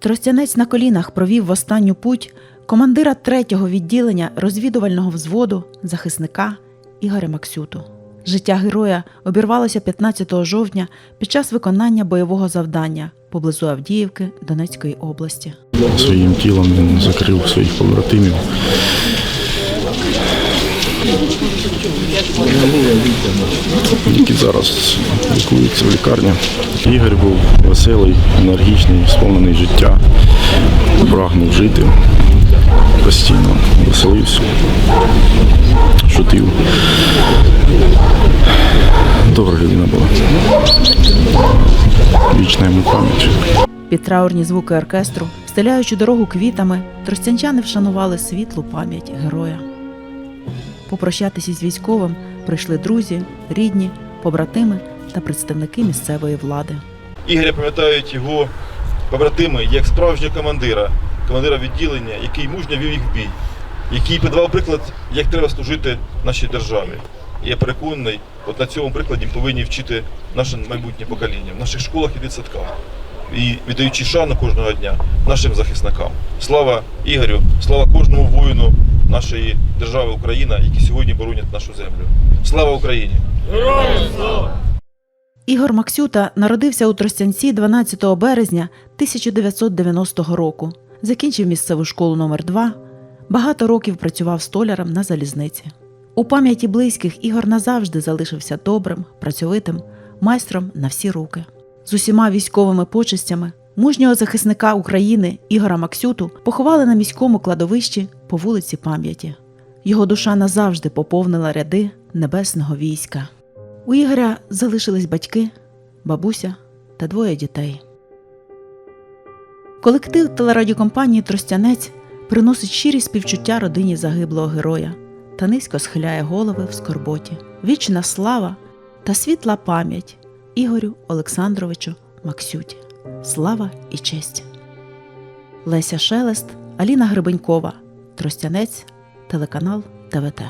Тростянець на колінах провів в останню путь командира третього відділення розвідувального взводу захисника Ігоря Максюту. Життя героя обірвалося 15 жовтня під час виконання бойового завдання поблизу Авдіївки Донецької області. Своїм тілом він закрив своїх побратимів. Які зараз лікуються в лікарні. Ігор був веселий, енергічний, сповнений життя, прагнув жити постійно, веселився, шутив. Добра людина була. Вічна йому пам'ять. Під траурні звуки оркестру, стеляючи дорогу квітами, тростянчани вшанували світлу пам'ять героя. Попрощатися з військовим прийшли друзі, рідні, побратими та представники місцевої влади. Ігоря пам'ятають його побратими як справжнього командира, командира відділення, який мужньо вів їх в бій, який подавав приклад, як треба служити нашій державі. І я переконаний, от на цьому прикладі повинні вчити наше майбутнє покоління в наших школах і дитсадках. І віддаючи шану кожного дня нашим захисникам. Слава Ігорю, слава кожному воїну нашої держави Україна, які сьогодні боронять нашу землю. Слава Україні! Ігор Максюта народився у Тростянці 12 березня 1990 року. Закінчив місцеву школу номер 2 Багато років працював столяром на залізниці. У пам'яті близьких Ігор назавжди залишився добрим, працьовитим, майстром на всі руки. З усіма військовими почестями мужнього захисника України Ігора Максюту поховали на міському кладовищі по вулиці пам'яті. Його душа назавжди поповнила ряди небесного війська. У Ігоря залишились батьки, бабуся та двоє дітей. Колектив телерадіокомпанії Тростянець приносить щирі співчуття родині загиблого героя та низько схиляє голови в скорботі. Вічна слава та світла пам'ять Ігорю Олександровичу Максюті. Слава і честь. Леся Шелест, Аліна Гребенькова, Тростянець, телеканал ТВТ.